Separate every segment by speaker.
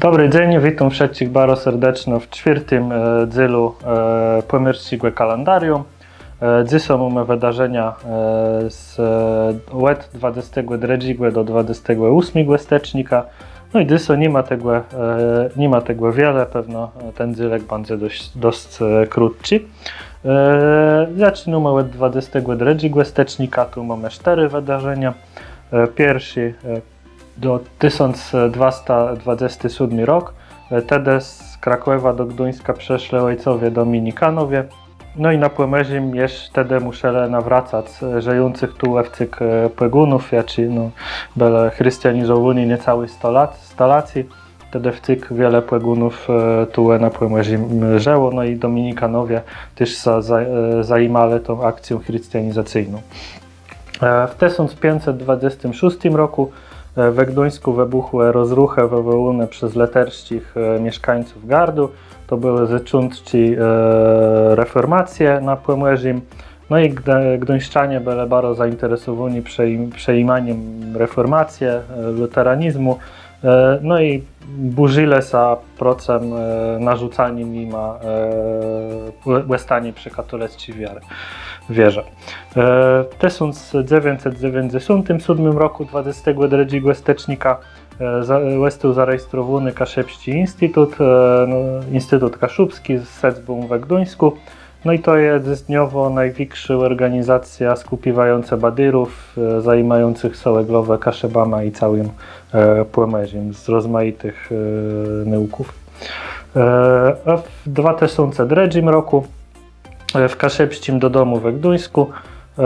Speaker 1: Dobry dzień, witam wszystkich bardzo serdecznie w czwartym e, dzylu e, pomierścigłe kalendarium. E, Dziś są mamy wydarzenia e, z e, łet 23 do 28 stycznia. No i dziś nie ma tego, e, nie ma tego wiele, pewno ten dzylek będzie dość, dość e, krótki. E, Zaczynamy od 23 stycznia, tu mamy cztery wydarzenia. E, Pierwszy e, do 1227 rok. Wtedy z Krakowa do Gdańska przeszli ojcowie Dominikanowie. No i na Płemezim jeszcze wtedy musieli nawracać żyjących tu łewcyk płygunów, jaci no, byli chrystianizowani niecałe 100 lat, 100 laci. Wtedy w cyk wiele płygunów e, tu na Płemezim żyło, no i Dominikanowie też za, za, e, zajmali tą akcją chrystianizacyjną. E, W 1526 roku we Gdańsku wybuchły rozruchy wywołane przez leterskich e, mieszkańców Gardu. To były zaczątki e, reformacje na Pomorzu. No i gda- gdańszczanie byli bardzo zainteresowani przejm- przejmaniem reformacji, e, luteranizmu. E, No i burzyli za procem e, narzucaniem im e, łestanie przy katolickiej wiary, wierze. W 1997 roku 22 stycznia e, za- został zarejestrowany Kaszepski Instytut, no, Instytut Kaszubski z siedzibą we Gdańsku. No i to jest dniowo największa organizacja skupiwająca badyrów, e, zajmujących głowę Kaszebama i całym e, z rozmaitych e, nauków. E, a w 2003 roku e, w Kaszepścim do domu we Gdańsku e,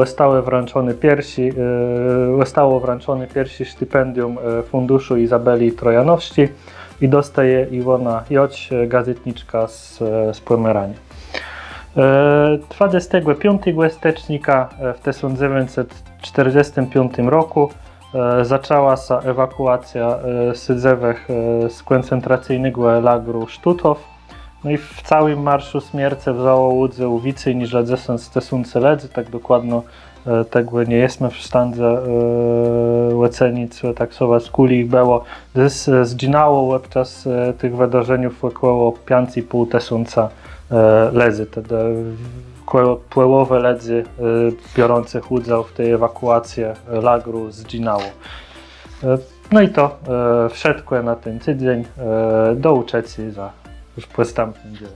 Speaker 1: zostały wręczony pierwsi, e, zostało wręczony pierwszy stypendium e, Funduszu Izabeli Trojanowski i dostaje Iwona Joć, gazetniczka z, z. E, 25 stycznia e, w 1945 roku e, zaczęła się ewakuacja e, sydzewek e, z koncentracyjnego lagru Sztutow. No i w całym marszu śmierci wzięło udział więcej niż 10 tysięcy ludzi, tak dokładno tego nie jesteśmy w stanie e, ocenić, tak słowa skuli było. Zginało podczas e, tych wydarzeń około 5,5 tysiąca e, lezy, wtedy koło- połowy ledzy e, biorących udział w tej ewakuacji lagru zginało. E, No i to e, wszystko na ten tydzień. E, Do uczeci za już następnym dziele.